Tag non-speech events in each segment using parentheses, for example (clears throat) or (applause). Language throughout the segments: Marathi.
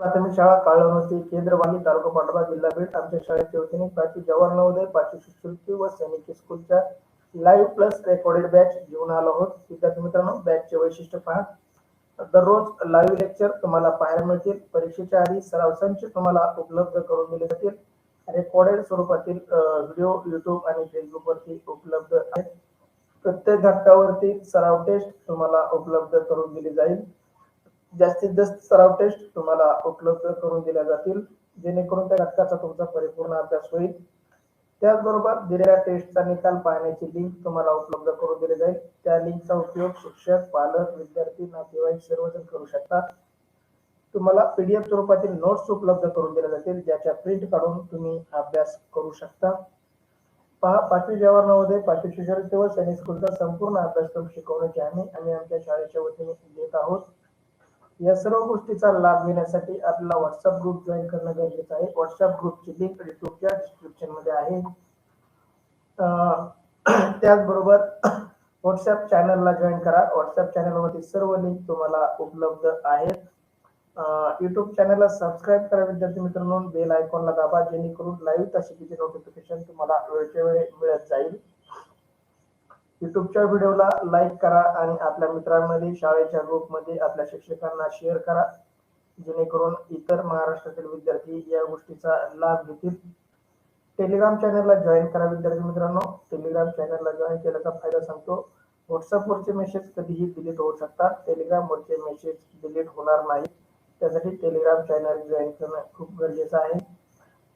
प्राथमिक शाळा काळवणती केंद्रवाली तालुका पांढरा जिल्हा बीड आमच्या शाळेच्या वतीने प्राची जवाहर नवोदय पाचवी शिष्यवृत्ती व सैनिक स्कूलच्या लाईव्ह प्लस रेकॉर्डेड बॅच घेऊन आलो आहोत. विद्यार्थी मित्रांनो बॅचचे वैशिष्ट्य पहा. दररोज लाईव्ह लेक्चर तुम्हाला पाहायला मिळतील. परीक्षेच्या आधी सराव संच तुम्हाला उपलब्ध करून दिले जातील. रेकॉर्डेड स्वरूपातील व्हिडिओ युट्यूब आणि फेसबुक वरती उपलब्ध आहेत. प्रत्येक घटकावरती सराव टेस्ट तुम्हाला उपलब्ध करून दिली जाईल. जास्तीत जास्त सराव टेस्ट तुम्हाला उपलब्ध करून दिल्या जातील. जेणेकरून त्या घटकाचा तुमचा परिपूर्ण अभ्यास होईल. त्याचबरोबर दिलेल्या टेस्टचा निकाल पाहण्याची लिंक तुम्हाला उपलब्ध करून दिली जाईल. त्या लिंकचा उपयोग शिक्षक पालक विद्यार्थी नातेवाईक सर्वजण करू शकतात. तुम्हाला पीडीएफ स्वरूपातील नोट्स उपलब्ध करून दिल्या जातील ज्याच्या प्रिंट काढून तुम्ही अभ्यास करू शकता. पहा पाचवी जवाहर नवोदय पाचवी शिष्यवृत्ती व सैनिक स्कूलचा संपूर्ण अभ्यासक्रम शिकवण्याची हमी आम्ही आमच्या शाळेच्या वतीने देत आहोत. या सर्व गोष्टीचा लाभ घेण्यासाठी आपल्याला व्हॉट्सअप ग्रुप जॉईन करणं गरजेचं आहे. व्हॉट्सअप ग्रुपची लिंक युट्यूबच्या डिस्क्रिप्शनमध्ये आहे. त्याचबरोबर व्हॉट्सअप चॅनलला जॉईन करा. व्हॉट्सअप चॅनलवरती सर्व लिंक तुम्हाला उपलब्ध आहेत. युट्यूब चॅनलला सबस्क्राईब करा विद्यार्थी मित्रांनो. बेल आयकॉनला दाबा जेणेकरून लाईव्ह किती नोटिफिकेशन तुम्हाला वेळच्या वेळी मिळत जाईल. युट्यूबच्या व्हिडिओला लाईक करा आणि आपल्या मित्रांमध्ये शाळेच्या ग्रुपमध्ये आपल्या शिक्षकांना शेअर करा. जेणेकरून इतर महाराष्ट्रातील विद्यार्थी या गोष्टीचा लाभ घेतील. टेलिग्राम चॅनलला जॉईन करा विद्यार्थी मित्रांनो. टेलिग्राम चॅनलला जॉईन केल्याचा फायदा सांगतो. व्हॉट्सअपवरचे मेसेज कधीही डिलीट होऊ शकतात. टेलिग्रामवरचे मेसेज डिलीट होणार नाही. त्यासाठी टेलिग्राम चॅनल जॉईन करणं खूप गरजेचं आहे.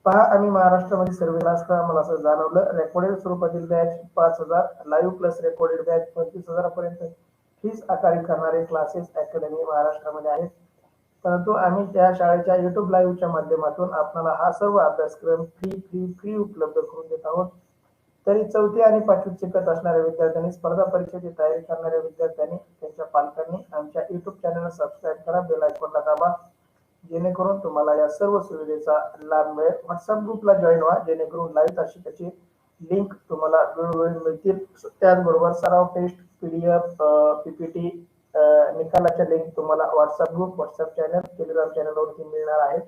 पहा आम्ही महाराष्ट्रामध्ये सर्वेला असता मला असं जाणवलं. रेकॉर्डेड स्वरूपातील बॅच पाच हजार. लाईव्ह प्लस रेकॉर्डेड बॅच पंचवीस हजारापर्यंत. फीस आकारित करणारे क्लासेस अकॅडमी महाराष्ट्रामध्ये आहेत. परंतु आम्ही त्या शाळेच्या युट्यूब लाईव्हच्या माध्यमातून आपल्याला हा सर्व अभ्यासक्रम फ्री फ्री फ्री उपलब्ध करून देत आहोत. तरी चौथी आणि पाचवीत शिकत असणाऱ्या विद्यार्थ्यांनी स्पर्धा परीक्षेची तयारी करणाऱ्या विद्यार्थ्यांनी त्यांच्या पालकांनी आमच्या युट्यूब चॅनलला सबस्क्राईब करा. बेल आयकॉनला दाबा. जेणेकरून तुम्हाला या सर्व सुविधेचा लाभ मिळेल. व्हॉट्सअप ग्रुपला जॉईन व्हा जेणेकरून लाईव्ह त्याची लिंक तुम्हाला वेळोवेळी मिळतील. त्याचबरोबर सराव टेस्ट पीडीएफ पीपीटी निकालाच्या लिंक तुम्हाला WhatsApp group WhatsApp channel Telegram चॅनलवरती मिळणार आहेत.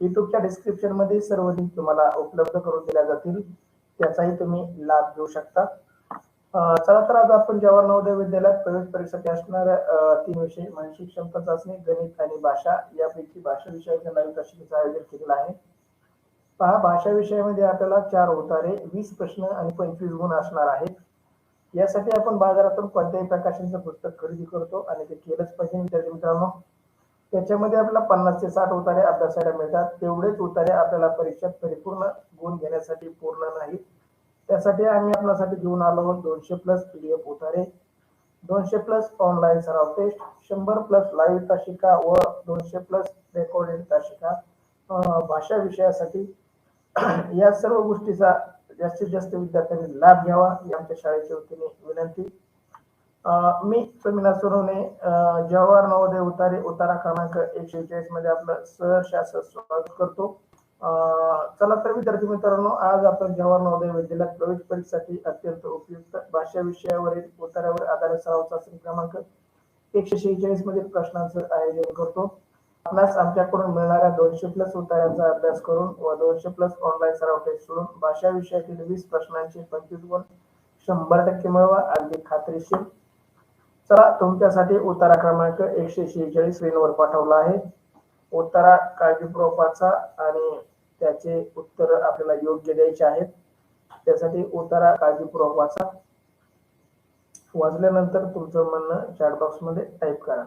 युट्यूबच्या डिस्क्रिप्शनमध्ये सर्व लिंक तुम्हाला उपलब्ध करून दिल्या जातील. त्याचाही तुम्ही लाभ घेऊ शकता. चला तर आज आपण जवाहर नवोदय विद्यालयात प्रवेश परीक्षेसाठी असणाऱ्या तीन विषय मानसिक क्षमता चाचणी गणित आणि भाषा यापैकी भाषा विषयाच्या नवीन प्रशिक्षणाचं आयोजन केलेलं आहे. पहा भाषा विषयामध्ये आपल्याला चार उतारे वीस प्रश्न आणि पंचवीस गुण असणार आहेत. यासाठी आपण बाजारातून कोणत्याही प्रकाशनचं पुस्तक खरेदी करतो आणि ते केलंच पाहिजे विद्यार्थी मित्रांनो. त्याच्यामध्ये आपल्याला पन्नास ते साठ उतारे अभ्यासाला मिळतात. तेवढेच उतारे आपल्याला परीक्षेत परिपूर्ण गुण घेण्यासाठी पूर्ण नाहीत. त्यासाठी आम्ही आपल्यासाठी घेऊन आलो आहोत दोनशे प्लस पीडीएफ उतारे. दोनशे प्लस ऑनलाईन सराव टेस्ट शंभर प्लस लाईव्ह तासिका व दोनशे प्लस रेकॉर्डेड तासिका. भाषा विषयासाठी (clears throat) या सर्व गोष्टीचा जास्तीत जास्त विद्यार्थ्यांनी लाभ घ्यावा ही आमच्या शाळेच्या वतीने विनंती. मी प्रमिला सोनवणे जवाहर नवोदय उतारे उतारा क्रमांक एकशे चाळीसमध्ये आपलं सहर्ष स्वागत करतो. चला तर विद्यार्थी मित्रांनो आज आपण जवाहर नवोदय विद्यालयात प्रवेश परीक्षेसाठी अत्यंत उपयुक्त भाषा विषयावरील उतारावर आधारित सराव चाचणी क्रमांक एकशे शेहेचाळीस मधील प्रश्नांचं आयोजन करतो. आपणास आमच्याकडून मिळणाऱ्या दोनशे प्लस उत्तरांचा अभ्यास करून व दोनशे प्लस ऑनलाईन सराव टेस्ट सोडून भाषा विषयातील वीस प्रश्नांचे पंचवीस गुण शंभर टक्के मिळवा अगदी खात्रीशीर. चला तुमच्यासाठी उतारा क्रमांक एकशे शेहेचाळीस स्क्रीनवर पाठवला आहे. उत्तरा काळजीपूर्वक वाचा आणि त्याचे उत्तर आपल्याला योग्य द्यायचे आहेत. त्यासाठी उतारा काळजीपूर्वक वाचा वाचल्यानंतर तुमचं म्हणणं चॅट बॉक्समध्ये टाईप करा.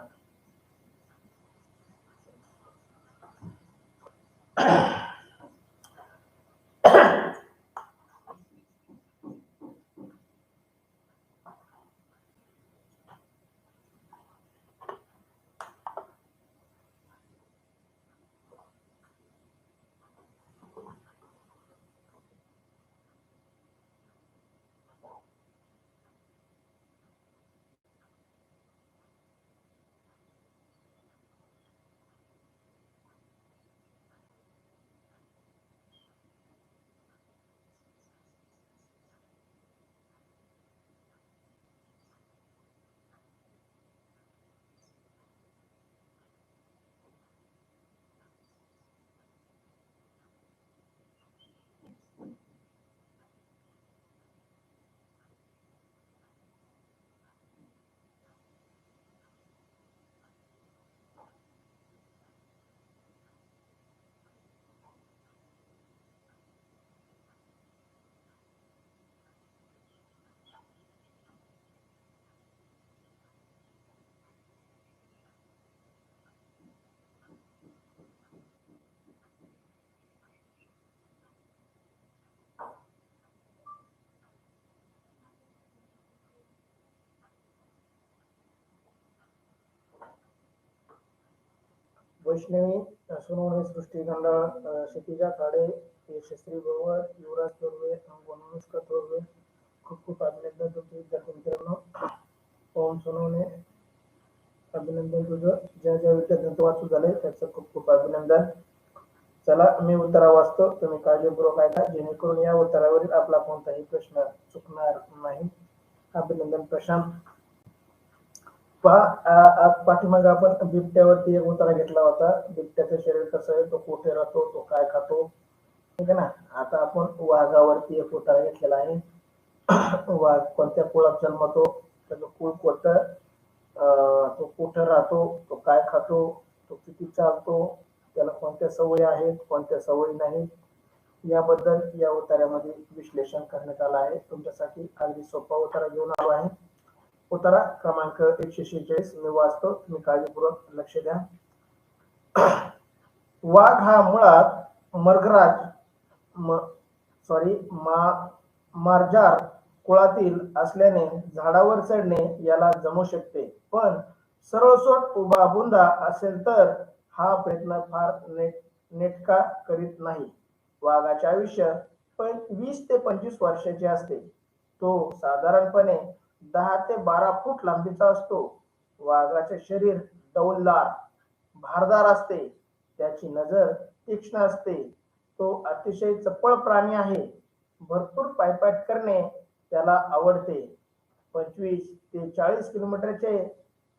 वैष्णवी सोनवणे सृष्टी क्षितिजा काळे यशस्वी बरोबर युवराज तोरवे अनुष्का तोरवे खूप खूप अभिनंदन तुमचे विद्यार्थी मित्रांनो पवन सोनवणे. अभिनंदन तुझं. ज्या ज्या विद्यार्थ्यांचं वाचू झालंय त्याचं खूप खूप अभिनंदन. चला मी उत्तरा वाचतो. तुम्ही काळजीपूर्वक ऐका. जेणेकरून या उत्तरावरील आपला कोणताही प्रश्न चुकणार नाही. अभिनंदन प्रशांत. पाठीमागे आपण बिबट्यावरती एक उतारा घेतला होता. बिबट्याचं शरीर कसं आहे तो कुठे राहतो तो काय खातो? ठीक आहे ना? आता आपण वाघावरती एक उतारा घेतलेला आहे. (clears throat) वाघ कोणत्या कुळात जन्मतो त्याचं कुळ कोणतं? तो कुठं राहतो तो काय खातो तो किती चालतो त्याला कोणत्या सवयी आहेत कोणत्या सवयी नाहीत? याबद्दल या उतार्यामध्ये विश्लेषण करण्यात आलं आहे. तुमच्यासाठी अगदी सोपा उतारा घेऊन आलो आहे. उतारा क्रमांक एकशे शेहेचाळीस मी वाचतो तुम्ही काळजीपूर्वक लक्ष द्या. (clears throat) वाघ हा मुळात मर्गराज सॉरी मा मार्जार कुळातील असल्याने झाडावर चढणे याला जमू शकते. पण सरळसोट उभा बुंदा असेल तर हा प्रयत्न फार नेट नेटका करीत नाही. वाघाचे आयुष्य पण वीस ते पंचवीस वर्षाचे असते. तो साधारणपणे दहा ते बारा फूट लांबीचा असतो. वाघाचे शरीर डौलदार भारदार असते. त्याची नजर तीक्ष्ण असते. तो अतिशय चपळ प्राणी आहे. भरपूर पायपाट करणे त्याला आवडते. पंचवीस ते चाळीस किलोमीटरचे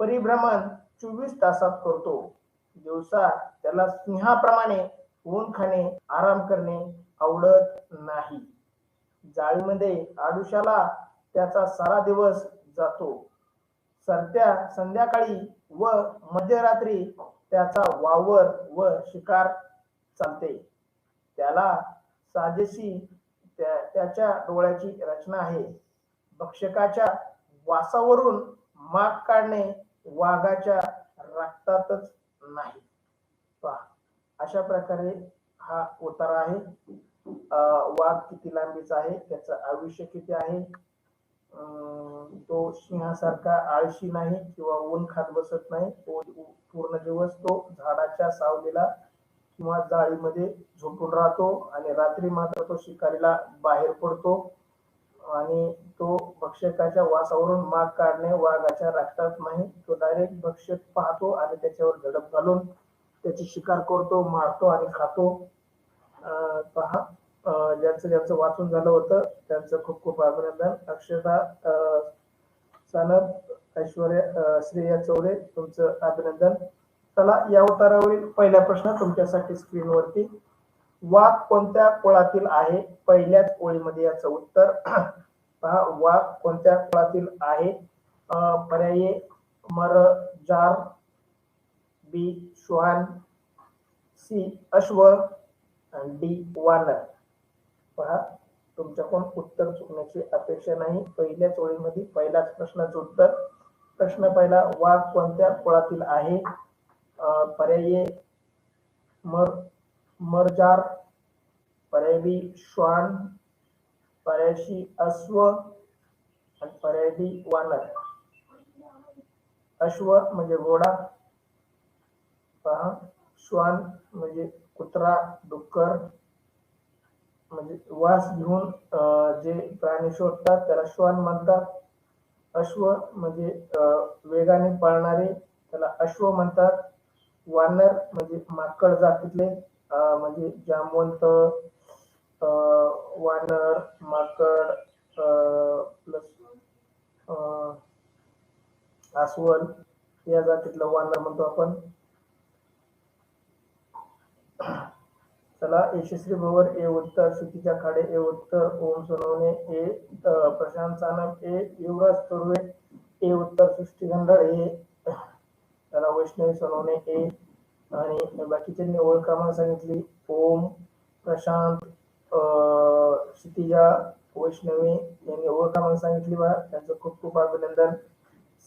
परिभ्रमण चोवीस तासात करतो. दिवसा त्याला सिंहाप्रमाणे ऊन खाणे आराम करणे आवडत नाही. जाळीमध्ये आडुशाला त्याचा सारा दिवस जातो. सरत्या संध्याकाळी व मध्यरात्री त्याचा वावर व शिकार चालते. त्याला साजेशी त्या त्याच्या डोळ्याची रचना आहे. भक्षकाच्या वासावरून माग काढणे वाघाच्या रक्तातच नाही. पहा अशा प्रकारे हा उतारा आहे. वाघ किती लांबीचा आहे? त्याचं आयुष्य किती आहे? तो सिंहासारखा आळशी नाही किंवा ऊन खात बसत नाही. तो पूर्ण दिवस तो झाडाच्या सावलीला किंवा जाळीमध्ये झोपून राहतो आणि रात्री मात्र तो शिकारीला बाहेर पडतो. आणि तो भक्षकाच्या वासावरून माग काढणे वाघाच्या रक्तात नाही. तो डायरेक्ट भक्षक पाहतो आणि त्याच्यावर झडप घालून त्याची शिकार करतो मारतो आणि खातो. अं, पहा. ज्यांचं ज्यांचं वाचून झालं होतं त्यांचं खूप खूप अभिनंदन. अक्षता सनद ऐश्वर्या श्रेया चौरे तुमचं अभिनंदन. चला या उतारावरील पहिला प्रश्न तुमच्यासाठी स्क्रीनवरती. वाघ कोणत्या कुळातील आहे? पहिल्याच ओळीमध्ये याचं उत्तर. (clears throat) पहा वाघ कोणत्या कुळातील आहे? अं, पर्याय मर जार बी श्वान सी अश्व डी वानर. पहा तुमच्याकडून उत्तर चुकण्याची अपेक्षा नाही. पहिल्याच ओळीमध्ये पहिल्याच प्रश्नाचं उत्तर प्रश्न पहिला वाघ कोणत्या कुळातील आहे? पर्याय मर मरजार पर्याय बी श्वान पर्याय सी अश्व आणि पर्याय डी वानर. अश्व म्हणजे घोडा. पहा श्वान म्हणजे कुत्रा डुक्कर म्हणजे वास घेऊन जे प्राणी शोधतात त्याला श्वान म्हणतात. अश्व म्हणजे वेगाने पळणारे त्याला अश्व म्हणतात. वानर म्हणजे माकड जातीतले म्हणजे जामवंत अं, वानर माकड प्लस अस्वल या जातीतलं वानर म्हणतो आपण. चला यशस्वी भवर ए उत्तर क्षितिजा खाडे ए उत्तर ओम सोनवणे ए प्रशांत सानप ए युवराज तुर्वे ए उत्तर सृष्टी गंधळ ए त्याला वैष्णवी सोनवणे ए आणि बाकीच्यांनी ओळख क्रमांक सांगितली. ओम प्रशांत क्षितिजा वैष्णवी यांनी ओळख क्रमांक सांगितली बा. त्यांचं खूप खूप अभिनंदन.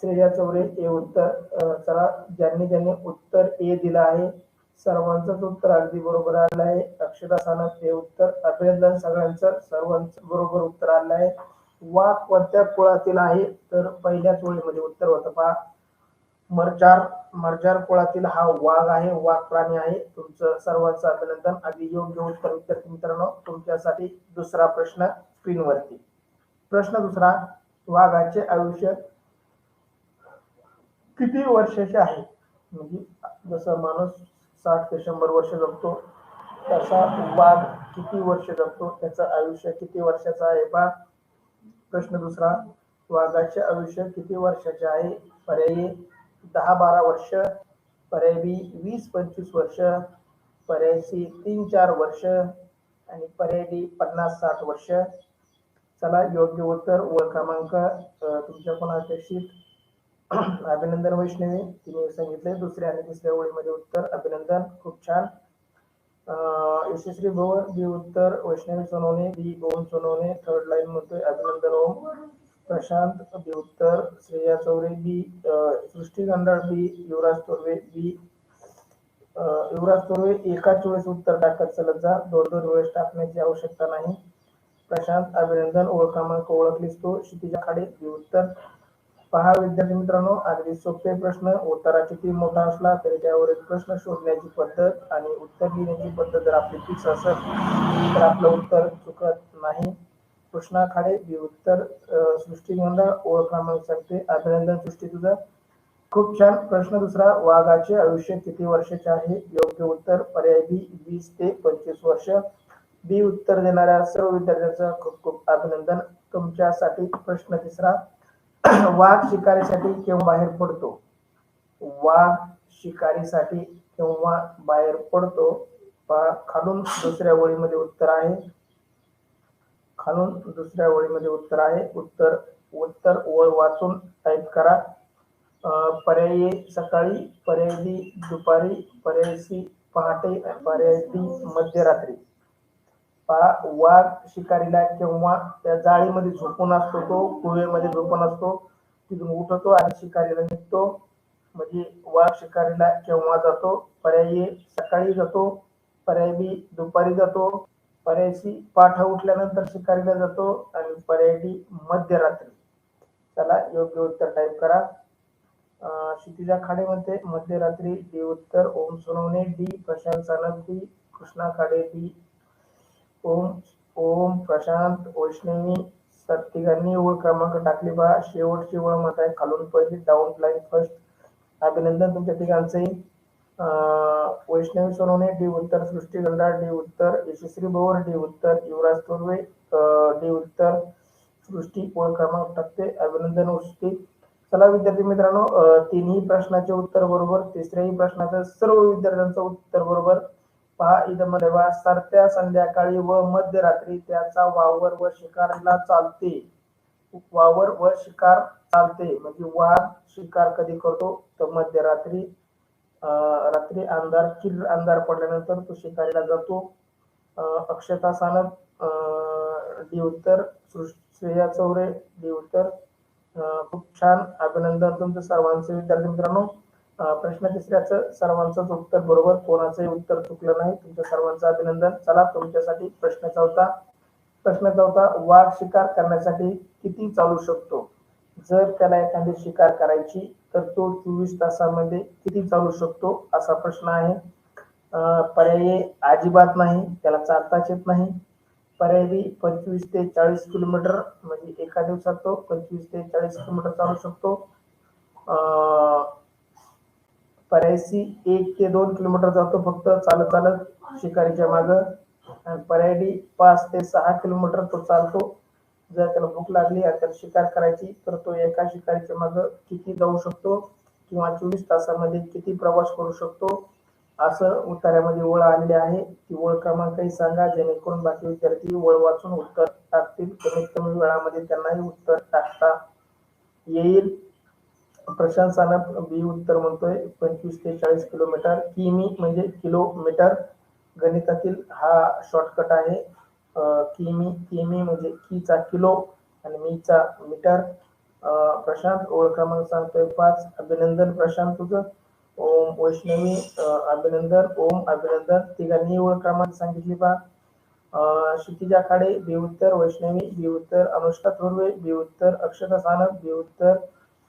श्रेया चौरे ए उत्तर चला ज्यांनी ज्यांनी उत्तर ए दिलं आहे सर्वांचंच उत्तर अगदी बरोबर आलं आहे. अक्षता सानप हे उत्तर. अभिनंदन सगळ्यांचं. सर्वांचं बरोबर उत्तर आलं आहे. वाघ कोणत्या कुळातील आहे? तर पहिल्याच ओळीमध्ये उत्तर होतं पहा. मर्जार. मर्जार कुळातील हा वाघ आहे. वाघ प्राणी आहे. तुमचं सर्वांचं अभिनंदन. अगदी योग्य उत्तर विद्यार्थी मित्रांनो तुमच्यासाठी दुसरा प्रश्न स्क्रीनवरती. प्रश्न दुसरा वाघाचे आयुष्य किती वर्षाचे आहे? म्हणजे जसं माणूस साठ ते शंभर वर्ष जगतो. तसा वाघ किती वर्ष जगतो त्याचं आयुष्य किती वर्षाचं आहे पा प्रश्न दुसरा वाघाचे आयुष्य किती वर्षाचे आहे? पर्यायी दहा बारा वर्ष पर्याय बी वीस पंचवीस वर्ष पर्याय सी तीन चार वर्ष आणि पर्याय डी पन्नास साठ वर्ष. चला योग्य उत्तर व क्रमांक तुमच्या कोणाच्या अपेक्षित अभिनंदन वैष्णवी तिने सांगितले दुसऱ्या आणि तिसऱ्या ओळीमध्ये उत्तर. अभिनंदन खूप छान. यशस्वी भवन बी उत्तर Vaishnavi Sonawane B Bhavan Sonawane. Third line म्हणतोय. अभिनंदन ओम. प्रशांत बी उत्तर. श्रेया चौरे बी सृष्टी गंडाळ बी युवराज तोरवे बी युवराज तोरवे एकाच वेळेस उत्तर टाकत चलत जा. दोन दोन वेळेस टाकण्याची आवश्यकता नाही. प्रशांत अभिनंदन ओळख क्रमांक ओळखलीस तो. क्षितिजा खाडे बी उत्तर. पहा विद्यार्थी मित्रांनो अगदी सोपे प्रश्न उत्तरा किती मोठा असला तरी त्यावर एक प्रश्न शोधण्याची पद्धत आणि उत्तर लिहिण्याची पद्धत जर आपली फिक्स असेल तर आपलं उत्तर चुकत नाही. कृष्णा खाडे बी उत्तर सृष्टी गोंधळ ओळख क्रमांक सांगते. अभिनंदन सृष्टी तुझं. खूप छान. प्रश्न दुसरा वाघाचे आयुष्य किती वर्षाचे आहे? योग्य उत्तर पर्याय बी वीस ते पंचवीस वर्ष. बी उत्तर देणाऱ्या सर्व विद्यार्थ्यांचं खूप खूप अभिनंदन. तुमच्यासाठी प्रश्न तिसरा (clears throat) वाघ शिकारीसाठी केव्हा बाहेर पडतो? वाघ शिकारीसाठी केव्हा बाहेर पडतो? खालून दुसऱ्या ओळीमध्ये उत्तर आहे. खालून दुसऱ्या ओळीमध्ये उत्तर आहे. उत्तर उत्तर ओळ वाचून टाईप करा. पर्यायी सकाळी पर्यायी दुपारी पर्यायी पहाटे पर्याय मध्यरात्री. पहा वाघ शिकारीला केव्हा त्या जाळीमध्ये झोपून असतो तो कुवेमध्ये झोपून असतो तिथून उठतो आणि शिकारीला निघतो. म्हणजे वाघ शिकारीला केव्हा जातो? पर्यायी सकाळी जातो पर्याय बी दुपारी जातो पर्यायी पाठा उठल्यानंतर शिकारीला जातो आणि पर्यायी मध्यरात्री. त्याला योग्य उत्तर टाईप करा. क्षितिजा खाडे म्हणते मध्यरात्री डी उत्तर Om Sonawane D Prashant Sanap D Krishna Khade D Om Om Prashant Vaishnavi sir तिघांनी ओळ क्रमांक टाकली बा. शेवटची ओळ मत आहे खालून पहिली डाऊन लाईन फर्स्ट अभिनंदन तुमच्या तिघांचे. वैष्णवी सोनवणे डी उत्तर सृष्टी गंडाळ डी उत्तर यशस्वी भोवर डी उत्तर युवराज तोरवे डी उत्तर सृष्टी ओळ क्रमांक टाकते. अभिनंदन सृष्टी चला विद्यार्थी मित्रांनो तिन्ही प्रश्नाचे उत्तर बरोबर तिसऱ्याही प्रश्नाचं सर्व विद्यार्थ्यांचं उत्तर बरोबर. पहा इदमदेवा सरत्या संध्याकाळी व मध्यरात्री त्याचा वावर व शिकारला चालते. वावर व शिकार चालते म्हणजे वाघ शिकार कधी करतो? तर मध्यरात्री रात्री अंधार किर अंधार पडल्यानंतर तो शिकारीला जातो. अक्षता सानप अं, डी उत्तर श्रेया चौरे डी उत्तर खूप छान अभिनंदन तुमचं सर्वांचे. विद्यार्थी मित्रांनो प्रश्न तिसऱ्याचं सर्वांचंच उत्तर बरोबर कोणाचंही उत्तर चुकलं नाही. तुमच्या सर्वांचं अभिनंदन. चला तुमच्यासाठी प्रश्न चौथा. प्रश्न चौथा वाघ शिकार करण्यासाठी किती चालू शकतो? जर त्याला एखादी शिकार करायची तर तो चोवीस तासामध्ये किती चालू शकतो असा प्रश्न आहे. पर्याय अजिबात नाही. त्याला चालताच येत नाही. पर्याय बी पंचवीस ते चाळीस किलोमीटर म्हणजे एका दिवसात तो पंचवीस ते चाळीस किलोमीटर चालू शकतो. पर्यायसी एक ते दोन किलोमीटर जातो फक्त चालत चालत शिकारीच्या माग. पर्याय डी पाच ते सहा किलोमीटर तो चालतो. जर त्याला भूक लागली आणि त्याला शिकार करायची तर तो एका शिकारीच्या माग किती जाऊ शकतो किंवा चोवीस तासामध्ये किती प्रवास करू शकतो? असं उत्तरामध्ये ओळ आलेली आहे. ती ओळ क्रमांकही सांगा. जेणेकरून बाकी विद्यार्थी ओळ वाचून उत्तर टाकतील. कमीत कमी वेळामध्ये त्यांनाही उत्तर टाकता येईल. प्रशांत सानप बी उत्तर म्हणतोय पंचवीस ते चाळीस किलोमीटर. किमी म्हणजे किलोमीटर गणितातील हा शॉर्टकट आहे. किमी किमी म्हणजे किचा किलो आणि मीचा मीटर. प्रशांत ओळख क्रमांक सांगतोय पाच. अभिनंदन प्रशांत तुझं. ओम वैष्णवी अभिनंदन. ओम अभिनंदन. तिघांनी ओळ क्रमांक सांगितली पा क्षितिजा खाडे बी उत्तर. वैष्णवी बी उत्तर. अनुष्का थोरवे बी उत्तर. अक्षता सानप बी उत्तर.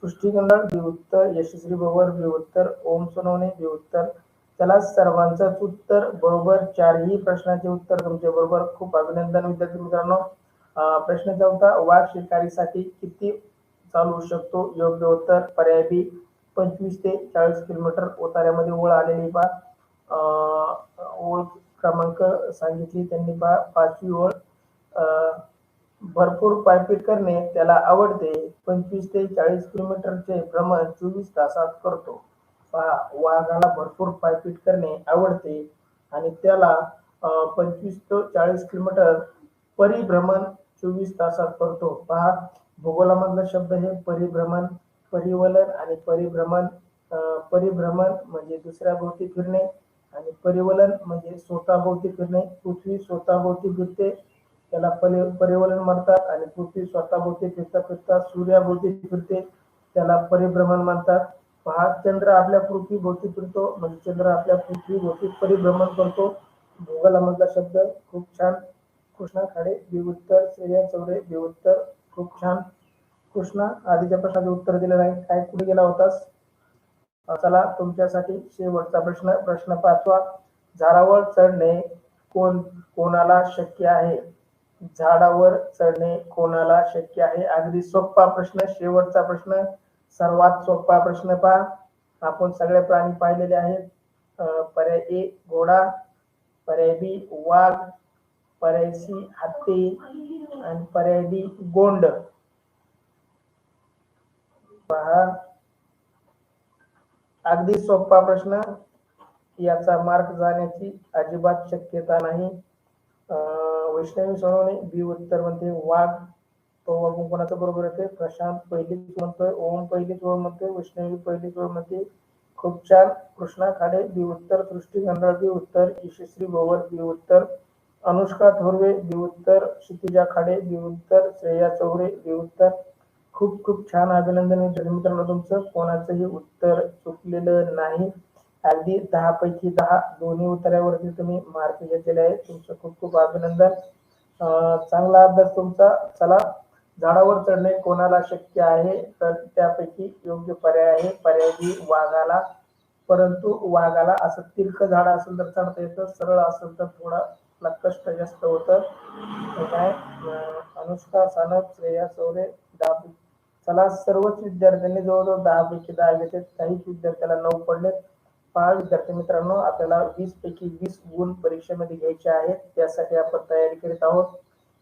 सृष्टी कंडाळ यशस्वी बरोबर बी ओम सोनवणे बी चला सर्वांचंच उत्तर बरोबर चारही प्रश्नाचे उत्तर तुमचे बरोबर. खूप अभिनंदन विद्यार्थी मित्रांनो. प्रश्न चौथा वाघ शिकारीसाठी किती चालू शकतो? योग्य उत्तर पर्याय बी पंचवीस ते चाळीस किलोमीटर उतार्यामध्ये ओळ आलेली पहा. ओळ क्रमांक सांगितली त्यांनी पहा. पाचवी ओळ अं, भरपूर पायपीट करणे त्याला आवडते. पंचवीस ते चाळीस किलोमीटरचे भ्रमण चोवीस तासात करतो. पहा वाघाला भरपूर पायपीट करणे आवडते आणि त्याला पंचवीस ते चाळीस किलोमीटर परिभ्रमण चोवीस तासात करतो. पहा भूगोलामधला शब्द हे परिभ्रमण परिवलन आणि परिभ्रमण परिभ्रमण म्हणजे दुसऱ्या भोवती फिरणे आणि परिवलन म्हणजे स्वतःभोवती फिरणे. पृथ्वी स्वतःभोवती फिरते त्याला परि परिवलन म्हणतात आणि पृथ्वी स्वतःभोवती फिरता फिरता सूर्याभोवती फिरते त्याला परिभ्रमण म्हणतात पहा चंद्र आपल्या पृथ्वीभोवती फिरतो म्हणजे चंद्र आपल्या पृथ्वीभोवती परिभ्रमण करतो. भूगोलामधला शब्द खूप छान. कृष्णा खाडे उत्तर श्रेया चौरे उत्तर खूप छान. कृष्णा आधीच्या प्रश्नाचे उत्तर दिलं नाही. काय कुठे गेला होतास? चला तुमच्यासाठी शेवटचा प्रश्न प्रश्न पाचवा. झाडावर चढणे कोण कोणाला शक्य आहे? झाडावर चढणे कोणाला शक्य आहे? अगदी सोपा प्रश्न शेवटचा प्रश्न सर्वात सोपा प्रश्न पहा. आपण सगळे प्राणी पाहिलेले आहेत. पर्याय ए घोडा पर्याय बी वाघ पर्याय सी हत्ती आणि पर्याय डी गोंड. पहा. अगदी सोपा प्रश्न याचा मार्क जाण्याची अजिबात शक्यता नाही. वैष्णवी सोनवणे बी उत्तर म्हणते वाघ. तो वाघ कोणाचा बरोबर येते प्रशांत पहिलीच म्हणतोय ओम पहिलीच ओळ म्हणतोय वैष्णवी पहिलीच ओळ म्हणते. खूप छान. कृष्णा खाडे बी उत्तर. सृष्टी गंधळ बी उत्तर. यशस्वी गोवर बी उत्तर. अनुष्का थोरवे बी उत्तर. क्षितिजा खाडे बी उत्तर. श्रेया चौरे बी उत्तर. खूप खूप छान अभिनंदन मित्रांनो तुमचं कोणाचंही उत्तर चुकलेलं नाही. अगदी दहा पैकी दहा दोन्ही उतार्यावरती तुम्ही मार्क घेतलेले आहेत. तुमचं खूप खूप अभिनंदन. चांगला अभ्यास तुमचा. चला झाडावर चढणे कोणाला शक्य आहे? तर त्यापैकी योग्य पर्याय आहे. पर्याय बी वाघाला. परंतु वाघाला असं तिरक झाड असेल तर चढता येतं. सरळ असेल तर थोडा कष्ट जास्त होतं. काय? अनुष्का सानप श्रेया चौरे दहा चला सर्वच विद्यार्थ्यांनी जवळजवळ दहा पैकी दहा घेतले काहीच विद्यार्थ्याला नऊ पडलेत. पहा विद्यार्थी मित्रांनो आपल्याला वीस पैकी वीस गुण परीक्षेमध्ये घ्यायचे आहेत. त्यासाठी आपण तयारी करीत आहोत.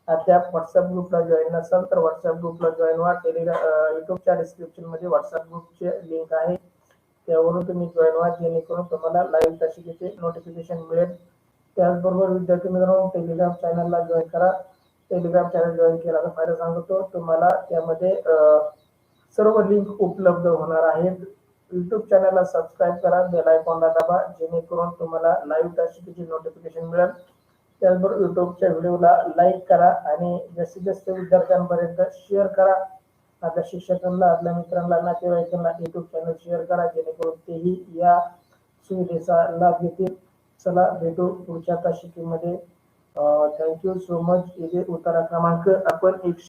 अद्याप व्हॉट्सअप ग्रुपला जॉईन नसाल तर व्हॉट्सअप ग्रुपला जॉईन व्हा. टेलिग्राम युट्यूबच्या डिस्क्रिप्शनमध्ये व्हॉट्सअप ग्रुपचे लिंक आहे. त्यावरून तुम्ही जॉईन व्हा. जेणेकरून तुम्हाला लाईव्ह तासिकेचे नोटिफिकेशन मिळेल. त्याचबरोबर विद्यार्थी मित्रांनो टेलिग्राम चॅनलला जॉईन करा. टेलिग्राम चॅनल जॉईन केल्याचा फायदा सांगतो. तुम्हाला त्यामध्ये सर्व लिंक उपलब्ध होणार आहेत. युट्यूब चॅनलला सबस्क्राईब करा बेल आयकॉनला दाबा जेणेकरून तुम्हाला लाईव्ह तासिकेची नोटिफिकेशन मिळेल. त्याचबरोबर युट्यूबच्या व्हिडिओला लाईक करा आणि जास्तीत जास्त विद्यार्थ्यांपर्यंत शेअर करा. आपल्या शिक्षकांना आपल्या मित्रांना नातेवाईकांना युट्यूब चॅनल शेअर करा जेणेकरून तेही या सुविधेचा लाभ घेतील. चला भेटू पुढच्या तासिकेमध्ये. थँक्यू सो मच इथे उतारा क्रमांक आपण एक